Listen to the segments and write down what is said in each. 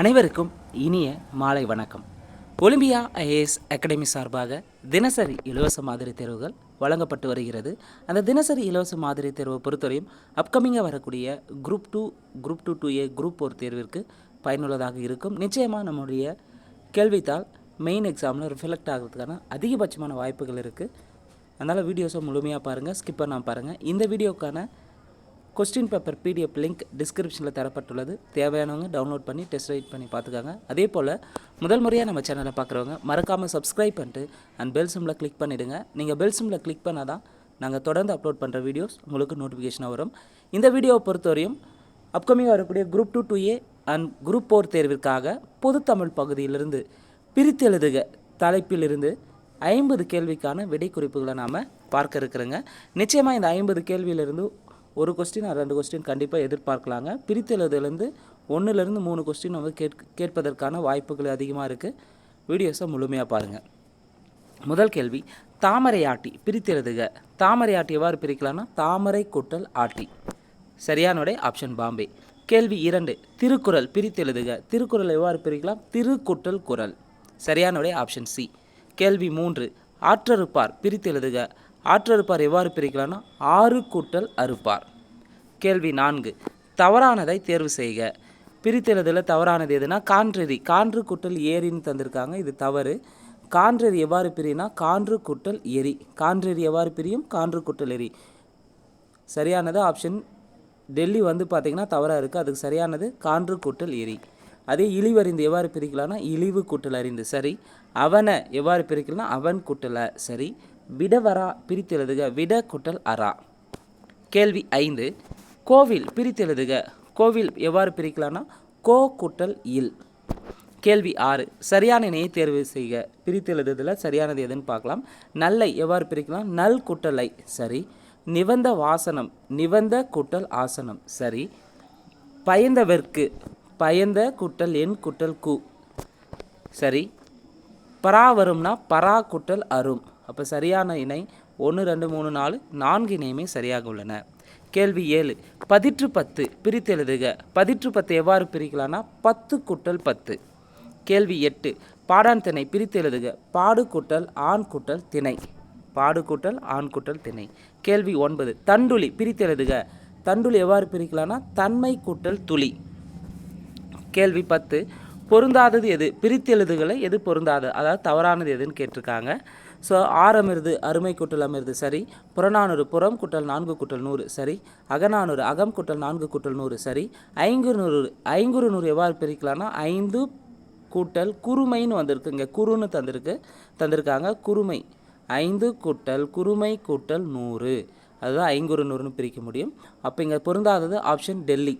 அனைவருக்கும் இனிய மாலை வணக்கம். ஒலிம்பியா ஐஏஎஸ் அகாடமி சார்பாக தினசரி இலவச மாதிரி தேர்வுகள் வழங்கப்பட்டு வருகிறது. அந்த தினசரி இலவச மாதிரி தேர்வை பொறுத்தவரையும் அப்கமிங்காக வரக்கூடிய group two group two two A group ஒரு தேர்விற்கு பயனுள்ளதாக இருக்கும். நிச்சயமாக நம்முடைய கேள்வித்தாள் மெயின் எக்ஸாமில் ரிஃப்ளெக்ட் ஆகிறதுக்கான அதிகபட்சமான வாய்ப்புகள் இருக்குது அதனால் வீடியோஸை முழுமையாக பாருங்கள் ஸ்கிப் பண்ணாமல் பாருங்கள் இந்த வீடியோக்கான கொஸ்டின் பேப்பர் பிடிஎஃப் லிங்க் டிஸ்கிரிப்ஷனில் தரப்பட்டுள்ளது. தேவையானவங்க டவுன்லோட் பண்ணி டெஸ்ட் ரைட் பண்ணி பார்த்துக்காங்க. அதே போல் முதல் முறையாக நம்ம சேனலை பார்க்குறவங்க மறக்காமல் சப்ஸ்கிரைப் பண்ணிட்டு அண்ட் பெல் சிம்மில் கிளிக் பண்ணிவிடுங்க நீங்கள் பெல் சிம்மில் கிளிக் பண்ணால் தான் நாங்கள் தொடர்ந்து அப்லோட் பண்ணுற வீடியோஸ் உங்களுக்கு நோட்டிஃபிகேஷனாக வரும். இந்த வீடியோவை பொறுத்தவரையும் அப்கமிங் வரக்கூடிய group two two A and group four தேர்விற்காக பொதுத்தமிழ் பகுதியிலிருந்து பிரித்து எழுதுக. தலைப்பிலிருந்து ஐம்பது கேள்விக்கான விடை குறிப்புகளை நாம் பார்க்க இருக்கிறோங்க. நிச்சயமாக இந்த ஐம்பது கேள்வியிலிருந்து ஒரு கொஸ்டின் ரெண்டு கொஸ்டின் கண்டிப்பாக எதிர்பார்க்கலாங்க. பிரித்தெழுதுலேருந்து ஒன்றுலேருந்து மூணு கொஸ்டின் வந்து கேட் கேட்பதற்கான வாய்ப்புகள் அதிகமாக இருக்குது வீடியோஸை முழுமையாக பாருங்கள் முதல் கேள்வி தாமரை ஆட்டி பிரித்தெழுதுக தாமரை ஆட்டி எவ்வாறு பிரிக்கலாம்னா தாமரை கூட்டல் ஆட்டி. சரியானுடைய ஆப்ஷன் பாம்பே. கேள்வி இரண்டு திருக்குறள் பிரித்தெழுதுக திருக்குறள் எவ்வாறு பிரிக்கலாம்? திருக்குட்டல் குறள். சரியானுடைய ஆப்ஷன் சி கேள்வி மூன்று ஆற்றறுப்பார் பிரித்தெழுதுக ஆற்றறுப்பார் எவ்வாறு பிரிக்கலாம்னா? ஆறு கூட்டல் அறுப்பார். கேள்வி நான்கு. தவறானதை தேர்வு செய்க. பிரித்தெழுதில் தவறானது எதுனா கான்றெறி. கான்று குட்டல் ஏரின்னு தந்திருக்காங்க. இது தவறு. கான்றெறி எவ்வாறு பிரினா கான்று குட்டல் எரி. கான்றெறி எவ்வாறு பிரியும்? கான்று குட்டல் எரி. சரியானது ஆப்ஷன் டெல்லி வந்து பார்த்திங்கன்னா தவறாக இருக்குது அதுக்கு சரியானது கான்று கூட்டல் எரி. அதே இழிவறிந்து எவ்வாறு பிரிக்கலாம்னா இழிவு கூட்டல் அறிந்து. சரி. அவனை எவ்வாறு பிரிக்கலாம்னா அவன் கூட்டலை. சரி. விடவரா பிரித்தெழுதுக விட குட்டல் அரா கேள்வி ஐந்து. கோவில் பிரித்து எழுதுக கோவில் எவ்வாறு பிரிக்கலாம்னா கோ குட்டல் இல். கேள்வி ஆறு. சரியான இணையை தேர்வு செய்க. பிரித்து எழுதுதில் சரியானது எதுன்னு பார்க்கலாம். நல்லை எவ்வாறு பிரிக்கலாம்? நல் குட்டலை. சரி. நிவந்த வாசனம் நிவந்த குட்டல் ஆசனம். சரி. பயந்தவர்க்கு பயந்த குட்டல் என் குட்டல் கு. சரி. பரா வரும்னா பரா குட்டல் அரும். அப்போ சரியான இணை ஒன்று ரெண்டு மூணு நாலு நான்கு இணையுமே சரியாக உள்ளன. கேள்வி ஏழு. பதிற்று பத்து பிரித்து எழுதுக. பதிற்று பத்து எவ்வாறு பிரிக்கலாம்னா பத்து குட்டல் பத்து. கேள்வி எட்டு. பாடான் திணை பிரித்து எழுதுக. பாடு குட்டல் ஆண் குட்டல் திணை. பாடு குட்டல் ஆண் குட்டல் திணை. கேள்வி ஒன்பது. தண்டுளி பிரித்து எழுதுக. தண்டுளி எவ்வாறு பிரிக்கலாம்னா தன்மை குட்டல் துளி. கேள்வி பத்து. பொருந்தாதது எது? பிரித்து எழுதுகளை எது பொருந்தாது? அதாவது தவறானது எதுன்னு கேட்டிருக்காங்க. ஸோ ஆறமிருது அருமை குட்டல் அமிர்து சரி. புறநானூறு புறம் குட்டல் நான்கு குட்டல் நூறு சரி. அகநானூறு அகம் குட்டல் நான்கு குட்டல் நூறு சரி. ஐங்குறு நூறு ஐங்குறு நூறு எவ்வாறு பிரிக்கலாம்னா ஐந்து கூட்டல் குறுமைன்னு வந்திருக்கு இங்கே குறுன்னு தந்திருக்கு தந்திருக்காங்க. குறுமை. ஐந்து கூட்டல் குறுமை கூட்டல் நூறு. அதுதான் ஐங்குறு நூறுன்னு பிரிக்க முடியும். அப்போ இங்கே பொருந்தாதது ஆப்ஷன் டெல்லி.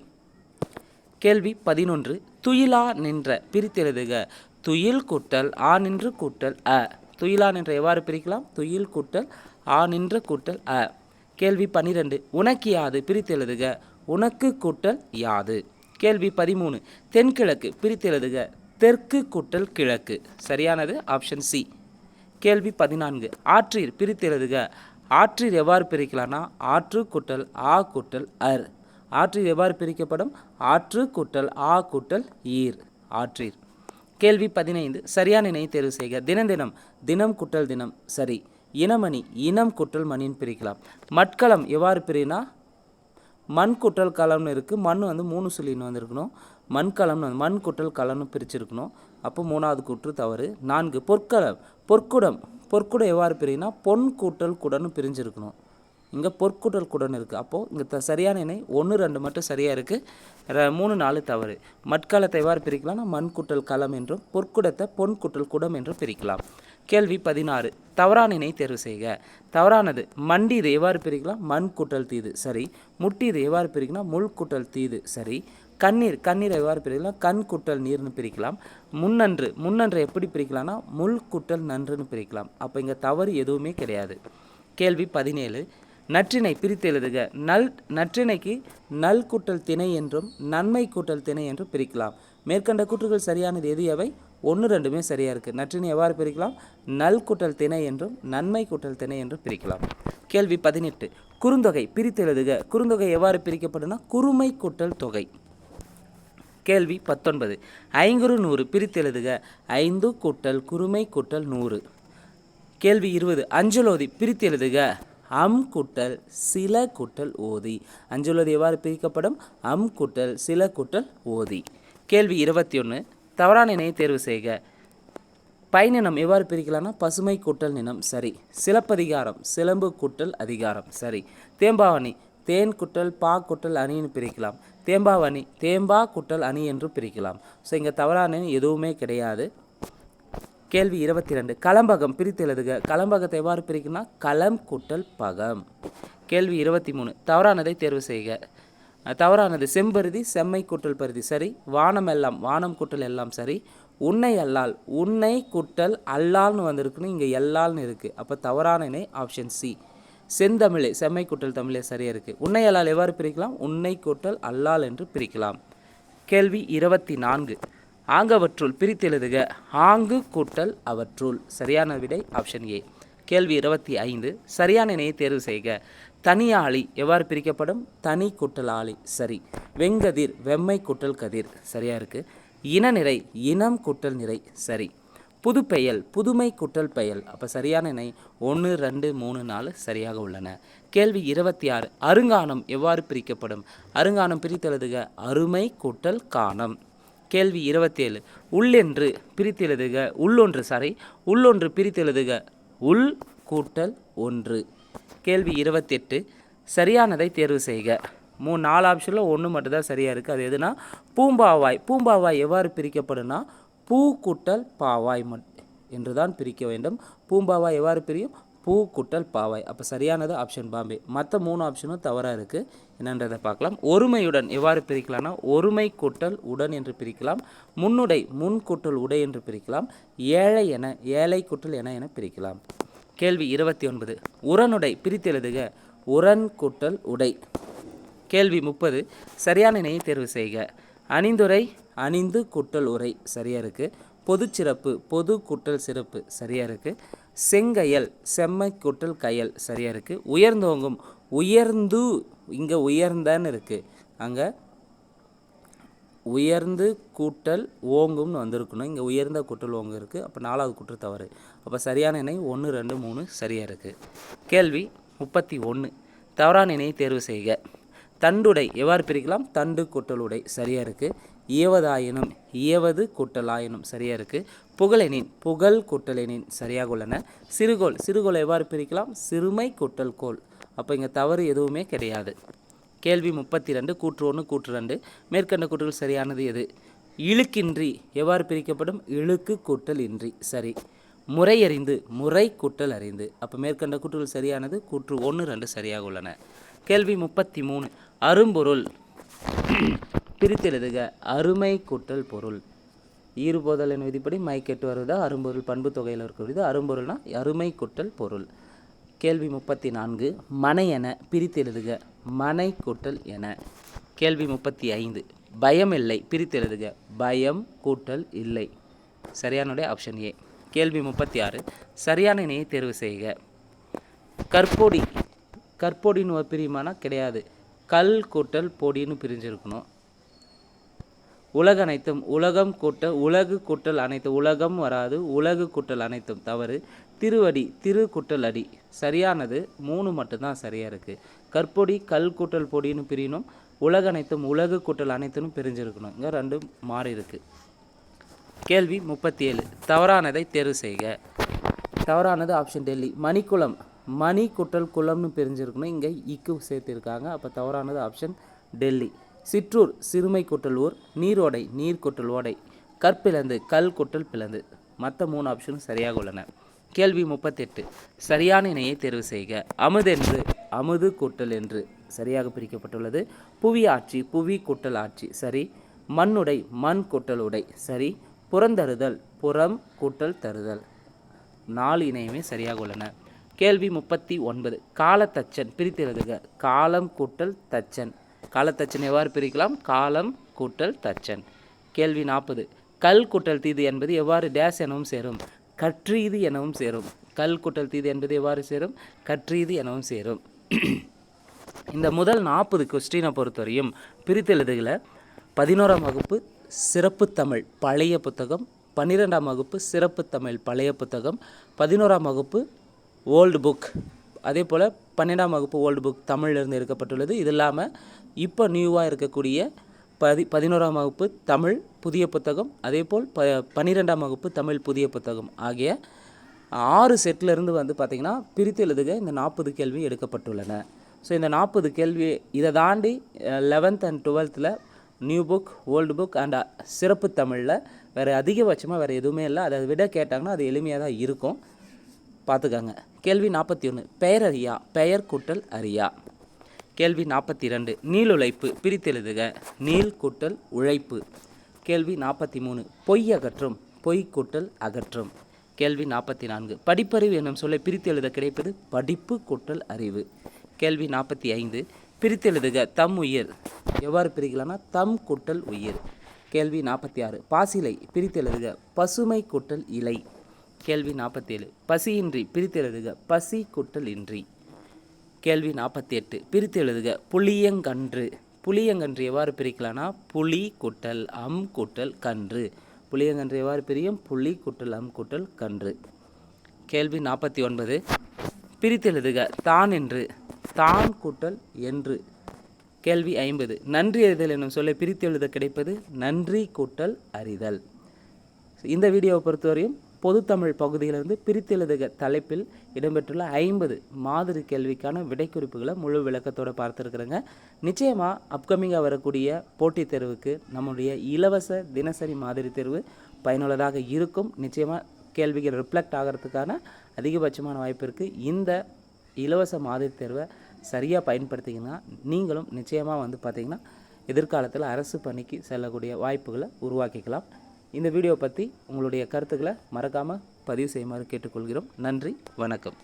கேள்வி பதினொன்று. துயிலா நின்ற பிரித்தெழுதுக. துயில் கூட்டல் ஆ நின்று கூட்டல் அ. துயிலான் நின்ற எவ்வாறு பிரிக்கலாம்? துயில் கூட்டல் ஆ நின்ற கூட்டல் அ. கேள்வி பன்னிரெண்டு உனக்கு யாது? பிரித்தெழுதுக உனக்கு கூட்டல் யாது? கேள்வி பதிமூணு. தென்கிழக்கு பிரித்தெழுதுக தெற்கு கூட்டல் கிழக்கு. சரியானது? Option C. கேள்வி பதினான்கு. ஆற்றீர். பிரித்தெழுதுக ஆற்றீர் எவ்வாறு பிரிக்கலாம்னா ஆற்று கூட்டல் ஆ கூட்டல் அர். ஆற்றீர் எவ்வாறு பிரிக்கப்படும்? ஆற்று கூட்டல் ஆ கூட்டல் ஈர். ஆற்றீர். கேள்வி பதினைந்து சரியான இணை தேர்வு செய்க. தினம் தினம் தினம் குட்டல் தினம் சரி. இனமணி இனம் குட்டல் மணின்னு பிரிக்கலாம். மட்களம் எவ்வாறு பிரினா மண் குட்டல் களம்னு இருக்குது மண் வந்து மூணு சொல்லின்னு வந்திருக்கணும். மண் களம்னு வந்து மண் குட்டல் களம்னு பிரிச்சிருக்கணும். அப்போ மூணாவது கூற்று தவறு. நான்கு பொற்களம் பொற்குடம் பொற்குடம் எவ்வாறு பிரினா பொன் கூட்டல் குடன்னு பிரிஞ்சிருக்கணும். இங்கே பொற்குட்டல் குடன் இருக்குது அப்போது இங்கே த சரியான இணை ஒன்று ரெண்டு மட்டும் சரியாக இருக்குது மூணு நாலு தவறு. மட்காலத்தை எவ்வாறு பிரிக்கலாம்னா மண் குட்டல் களம் என்றும் பொற்குடத்தை பொன் குட்டல் குடம் என்றும் பிரிக்கலாம். கேள்வி பதினாறு. தவறான இணை தேர்வு செய்க. தவறானது மண்டிது எவ்வாறு பிரிக்கலாம்? மண் குட்டல் தீது. சரி. முட்டிது எவ்வாறு பிரிக்கலாம்? முள் குட்டல் தீது. சரி. கண்ணீர் கண்ணீர் எவ்வாறு பிரிக்கலாம்? கண் குட்டல் நீர்னு பிரிக்கலாம். முன்னன்று முன்னன்று எப்படி பிரிக்கலாம்னா முள் குட்டல் நன்றுன்னு பிரிக்கலாம். அப்போ இங்கே தவறு எதுவுமே கிடையாது. கேள்வி பதினேழு. நற்றினை பிரித்து எழுதுக. நல் நற்றினைக்கு நல் கூட்டல் திணை என்றும் நன்மை கூட்டல் திணை என்றும் பிரிக்கலாம். மேற்கண்ட கூற்றுகள் சரியானது எது எவை? ஒன்று ரெண்டுமே சரியாக இருக்குது நற்றினை எவ்வாறு பிரிக்கலாம்? நல் கூட்டல் திணை என்றும் நன்மை கூட்டல் திணை என்றும் பிரிக்கலாம். கேள்வி பதினெட்டு. குறுந்தொகை பிரித்து எழுதுக. குறுந்தொகை எவ்வாறு பிரிக்கப்படும்னா குறுமை கூட்டல் தொகை. கேள்வி பத்தொன்பது. ஐங்குறு நூறு பிரித்தெழுதுக ஐந்து கூட்டல் குறுமை கூட்டல் நூறு. கேள்வி இருபது. அஞ்சலோதி பிரித்து எழுதுக. அம் குட்டல் சில குட்டல் ஓதி. அஞ்சலோதி எவ்வாறு பிரிக்கப்படும்? அம் குட்டல் சில குட்டல் ஓதி. கேள்வி இருபத்தி ஒன்று தவறான இணையை தேர்வு செய்க. பயனினம் எவ்வாறு பிரிக்கலாம்னா பசுமை கூட்டல் நினம் சரி. சிலப்பதிகாரம் சிலம்பு கூட்டல் அதிகாரம் சரி. தேம்பாவணி தேன் குட்டல் பா குட்டல் அணின்னு பிரிக்கலாம். தேம்பாவணி தேம்பா குட்டல் அணி என்று பிரிக்கலாம். ஸோ இங்கே தவறான எதுவுமே கிடையாது. கேள்வி இருபத்தி ரெண்டு களம்பகம் பிரித்து எழுதுக. களம்பகத்தை எவ்வாறு பிரிக்கணும்னா களம் கூட்டல் பகம். கேள்வி இருபத்தி மூணு தவறானதை தேர்வு செய்க. தவறானது செம்பருதி செம்மை கூட்டல் பருதி. சரி. வானம் எல்லாம் வானம் கூட்டல் எல்லாம் சரி. உன்னை அல்லால் உன்னை கூட்டல் அல்லால்னு வந்திருக்குன்னு இங்கே எல்லால்னு இருக்குது அப்போ தவறான இணை ஆப்ஷன் சி செந்தமிழே செம்மை கூட்டல் தமிழே சரியாக இருக்குது உன்னை அல்லால் எவ்வாறு பிரிக்கலாம்? உன்னை கூட்டல் அல்லால் என்று பிரிக்கலாம். கேள்வி இருபத்தி நான்கு ஆங்கவற்றுள் பிரித்தெழுதுக. ஆங்கு கூட்டல் அவற்றுள். சரியான விடை ஆப்ஷன் ஏ கேள்வி இருபத்தி ஐந்து. சரியான இணையை தேர்வு செய்க. தனியாளி எவ்வாறு பிரிக்கப்படும்? தனி கூட்டல் ஆளி சரி. வெங்கதிர் வெம்மை கூட்டல் கதிர். சரியாக இருக்குது இனநிறை இனம் கூட்டல் நிறை. சரி. புதுப்பெயல் புதுமை குட்டல் பெயல். அப்போ சரியான இணை ஒன்று ரெண்டு மூணு நாலு சரியாக உள்ளன. கேள்வி இருபத்தி ஆறு. அருங்கானம் எவ்வாறு பிரிக்கப்படும்? அருங்கானம் பிரித்தெழுதுக. அருமை கூட்டல் காணம். கேள்வி இருபத்தேழு. உள்ளென்று பிரித்தெழுதுக. உள்ளொன்று சாரி உள்ளொன்று பிரித்தெழுதுக. உள் கூட்டல் ஒன்று. கேள்வி இருபத்தெட்டு. சரியானதை தேர்வு செய்க. மூணு நாலு ஆப்ஷனில் ஒன்று மட்டும்தான் சரியாக இருக்குது அது எதுனா? பூம்பாவாய். பூம்பாவாய் எவ்வாறு பிரிக்கப்படும்னா? பூ கூட்டல் பாவாய் மட் என்று தான் பிரிக்க வேண்டும். பூம்பாவாய் எவ்வாறு பிரியும்? பூ குட்டல் பாவாய். அப்போ சரியானது ஆப்ஷன் பாம்பே. மற்ற மூணு ஆப்ஷனும் தவறாக இருக்குது என்னன்றதை பார்க்கலாம். ஒருமையுடன் எவ்வாறு பிரிக்கலாம்னா ஒருமை கூட்டல் உடன் என்று பிரிக்கலாம். முன்னுடை முன் கூட்டல் உடை என்று பிரிக்கலாம். ஏழை என ஏழை கூட்டல் என என பிரிக்கலாம். கேள்வி இருபத்தி ஒன்பது. உரனுடை பிரித்தெழுதுக உரன் கூட்டல் உடை. கேள்வி முப்பது. சரியான இணையை தேர்வு செய்க. அணிந்துரை அணிந்து கூட்டல் உரை சரியாக இருக்குது பொது சிறப்பு பொது கூட்டல் சிறப்பு சரியாக இருக்குது செங்கயல் செம்மை கூட்டல் கயல். சரியாக இருக்குது உயர்ந்தோங்கும். உயர்ந்து இங்கே உயர்ந்தன்னு இருக்குது அங்கே உயர்ந்து கூட்டல் ஓங்கும்னு வந்திருக்கணும். இங்கே உயர்ந்த கூட்டல் ஓங்கு இருக்குது அப்போ நாலாவது கூற்று தவறு. அப்போ சரியான இணை ஒன்று ரெண்டு மூணு சரியாக இருக்குது கேள்வி முப்பத்தி ஒன்று தவறான இணையை தேர்வு செய்க. தண்டுடை எவ்வாறு பிரிக்கலாம்? தண்டு கூட்டல் உடை சரியாக இருக்குது ஏவதாயினும் ஏவது கூட்டலாயினும் சரியாக இருக்குது புகழெனின் புகழ் கூட்டலெனின் சரியாக உள்ளன. சிறுகோள் சிறுகோளை எவ்வாறு பிரிக்கலாம்? சிறுமை கூட்டல் கோல் அப்போ இங்கே தவறு எதுவுமே கிடையாது. கேள்வி முப்பத்தி ரெண்டு கூற்று ஒன்று கூற்று ரெண்டு. மேற்கண்ட கூற்றுகள் சரியானது எது? இழுக்கின்றி எவ்வாறு பிரிக்கப்படும்? இழுக்கு கூட்டல் இன்றி. சரி. முறையறிந்து முறை கூட்டல் அறிந்து. அப்போ மேற்கண்ட கூற்றுகள் சரியானது கூற்று ஒன்று ரெண்டு சரியாக உள்ளன. கேள்வி முப்பத்தி மூணு. அரும்பொருள். பிரித்தெழுதுக. அருமை கூட்டல் பொருள். ஈறுபோதல் என் விதிப்படி மைக்கெட்டு வருவதா அரும்பொருள் பண்பு தொகையில் இருக்கிறது அரும்பொருள்னா அருமை கூட்டல் பொருள். கேள்வி முப்பத்தி நான்கு மனை என பிரித்தெழுதுக மனை கூட்டல் என. கேள்வி முப்பத்தி ஐந்து பயம் இல்லை பிரித்து எழுதுக. பயம் கூட்டல் இல்லை. சரியானுடைய ஆப்ஷன் ஏ கேள்வி முப்பத்தி ஆறு சரியான இணையை தேர்வு செய்க. கற்பொடி. கற்பொடின்னு ஒரு பிரியுமானா கிடையாது. கல் கூட்டல் பொடின்னு பிரிஞ்சிருக்கணும். உலக அனைத்தும் உலகம் கூட்டல் உலகு கூட்டல் அனைத்து உலகம் வராது உலகு கூட்டல் அனைத்தும் தவறு. திருவடி திரு கூட்டல் அடி. சரியானது மூணு மட்டும்தான் சரியாக இருக்குது கற்பொடி கல் கூட்டல் பொடின்னு பிரியணும் உலக அனைத்தும் உலகு கூட்டல் அனைத்தும் பிரிஞ்சிருக்கணும் இங்கே ரெண்டும் மாறி இருக்குது கேள்வி முப்பத்தி ஏழு தவறானதை தேர்வு செய்க. தவறானது ஆப்ஷன் டெல்லி. மணிக்குளம். மணி குட்டல் குளம்னு பிரிஞ்சிருக்கணும் இங்கே இக்கு சேர்த்துருக்காங்க அப்போ தவறானது ஆப்ஷன் டெல்லி. சிற்றூர் சிறுமை குட்டல் நீரோடை நீர் குட்டல் ஓடை. கற்பிளந்து கல் குட்டல் பிளந்து. மற்ற மூணு ஆப்ஷனும் சரியாக உள்ளன. கேள்வி முப்பத்தெட்டு. சரியான இணையை தேர்வு செய்க. அமுதென்று அமுது கூட்டல் என்று சரியாக பிரிக்கப்பட்டுள்ளது. புவி ஆட்சி புவி கூட்டல் ஆட்சி. சரி. மண்ணுடை மண் குட்டல் உடை. சரி. புறந்தருதல் புறம் கூட்டல் தருதல். நாலு இணையுமே சரியாக உள்ளன. கேள்வி முப்பத்தி ஒன்பது. காலத்தச்சன் தச்சன் பிரித்தெழுதுக. காலம் கூட்டல் தச்சன். காலத்தச்சன் எவ்வாறு பிரிக்கலாம். காலம் கூட்டல் தச்சன். கேள்வி நாற்பது. கல் கூட்டல் தீது என்பது எவ்வாறு டேஸ் எனவும் சேரும்? கற்றீது எனவும் சேரும். கல் கூட்டல் தீது என்பது எவ்வாறு சேரும்? கற்றீது எனவும் சேரும். இந்த முதல் நாற்பது கொஸ்டினை பொறுத்தவரையும் பிரித்தெழுதுகளை பதினோராம் வகுப்பு சிறப்பு தமிழ் பழைய புத்தகம். பன்னிரெண்டாம் வகுப்பு சிறப்பு தமிழ் பழைய புத்தகம். பதினோராம் வகுப்பு ஓல்டு புக் அதே போல் பன்னெண்டாம் வகுப்பு ஓல்டு புக் தமிழிலிருந்து எடுக்கப்பட்டுள்ளது. இது இல்லாமல் இப்போ நியூவாக இருக்கக்கூடிய பதி பதினோராம் வகுப்பு தமிழ் புதிய புத்தகம் அதேபோல் ப பன்னிரெண்டாம் வகுப்பு தமிழ் புதிய புத்தகம் ஆகிய ஆறு செட்டிலிருந்து வந்து பார்த்திங்கன்னா பிரித்து எழுதுக இந்த நாற்பது கேள்வி எடுக்கப்பட்டுள்ளன. ஸோ இந்த நாற்பது கேள்வி இதை தாண்டி லெவன்த் அண்ட் டுவெல்த்தில் new book old book and சிறப்பு தமிழில் வேறு அதிகபட்சமாக வேறு எதுவுமே இல்லை. அதை விட கேட்டாங்கன்னா அது எளிமையாக தான் இருக்கும். பார்த்துக்கங்க. கேள்வி நாற்பத்தி ஒன்று பெயர் அறியா பெயர் கூட்டல் அறியா கேள்வி நாற்பத்தி ரெண்டு நீளுழைப்பு பிரித்தெழுதுக. நீள் கூட்டல் உழைப்பு. கேள்வி நாற்பத்தி மூணு பொய் அகற்றும் பொய் கூட்டல் அகற்றும். கேள்வி நாற்பத்தி நான்கு படிப்பறிவு என்னும் சொல்லை பிரித்தெழுத கிடைப்பது படிப்பு கூட்டல் அறிவு. கேள்வி நாற்பத்தி ஐந்து பிரித்தெழுதுக தம் உயிர். எவ்வாறு பிரிக்கலாம்னா தம் கூட்டல் உயிர். கேள்வி நாற்பத்தி ஆறு பாசிலை பிரித்தெழுதுக பசுமை கூட்டல் இலை. கேள்வி நாற்பத்தேழு பசியின்றி பிரித்தெழுதுக பசி கூட்டல் இன்றி. கேள்வி நாற்பத்தி எட்டு பிரித்து எழுதுக. புளியங்கன்று. புளியங்கன்று எவ்வாறு பிரிக்கலாம்னா புளி குட்டல் அம் குட்டல் கன்று. புளியங்கன்று எவ்வாறு பிரியும்? புளி குட்டல் அம் குட்டல் கன்று. கேள்வி நாற்பத்தி ஒன்பது பிரித்து எழுதுக. தான் என்று. தான் கூட்டல் என்று. கேள்வி ஐம்பது. நன்றி அறிதல் என்னும் சொல்லை பிரித்து எழுத கிடைப்பது நன்றி கூட்டல் அறிதல். இந்த வீடியோவை பொறுத்தவரையும் பொதுத்தமிழ் பகுதியிலிருந்து பிரித்தெழுதுக தலைப்பில் இடம்பெற்றுள்ள ஐம்பது மாதிரி கேள்விக்கான விடைக்குறிப்புகளை முழு விளக்கத்தோடு பார்த்துருக்குறேங்க. நிச்சயமாக அப்கமிங்காக வரக்கூடிய போட்டித் தேர்வுக்கு நம்முடைய இலவச தினசரி மாதிரி தேர்வு பயனுள்ளதாக இருக்கும். நிச்சயமாக கேள்விகள் ரிஃப்ளெக்ட் ஆகிறதுக்கான அதிகபட்சமான வாய்ப்பு இருக்குது இந்த இலவச மாதிரி தேர்வை சரியாக பயன்படுத்திங்கன்னா நீங்களும் நிச்சயமாக வந்து பார்த்திங்கன்னா எதிர்காலத்தில் அரசு பணிக்கு செல்லக்கூடிய வாய்ப்புகளை உருவாக்கிக்கலாம். இந்த வீடியோ பற்றி உங்களுடைய கருத்துக்களை மறக்காமல் பதிவு செய்யுமாறு கேட்டுக்கொள்கிறோம். நன்றி வணக்கம்.